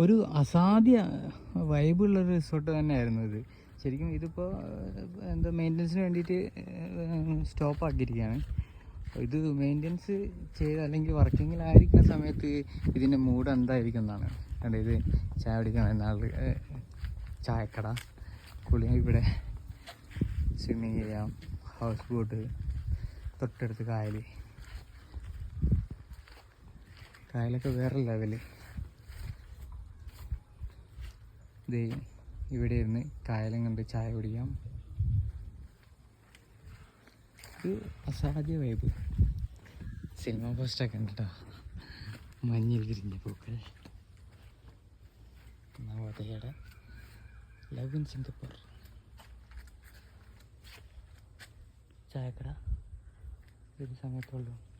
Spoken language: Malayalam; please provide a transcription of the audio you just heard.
ഒരു അസാധ്യ വൈബുള്ളൊരു റിസോർട്ട് തന്നെയായിരുന്നു ഇത്. ശരിക്കും ഇതിപ്പോൾ എന്താ മെയിന്റനൻസിന് വേണ്ടിയിട്ട് സ്റ്റോപ്പ് ആക്കിയിരിക്കുകയാണ്. ഇത് മെയിന്റനൻസ് ചെയ്ത് അല്ലെങ്കിൽ വർക്കിങ്ങിലായിരിക്കുന്ന സമയത്ത് ഇതിന്റെ മൂഡ് എന്തായിരിക്കും എന്നാണ്. കണ്ടോ ഇത് ചായ കുടിക്കാൻ ആൾ ചായക്കട കുളി ഇവിടെ സ്വിമ്മിങ് ചെയ്യാം ഹൗസ് ബോട്ട് തൊട്ടടുത്ത് കായൽ കായലൊക്കെ വേറെ ലെവൽ ദേ ഇവിടെ ഇരുന്ന് കായലും കണ്ട് ചായ കുടിക്കാം. ഒരു അസാധ്യ വൈബ് സിനിമ പോസ്റ്റൊക്കെ ഉണ്ട് കേട്ടോ മഞ്ഞിൽ വിരിഞ്ഞ പൂക്കൾ. നവോദയയുടെ ലവ് ഇൻ സിംഗപ്പൂർ ചായക്കട. ഒരു സമയത്തുള്ളൂ.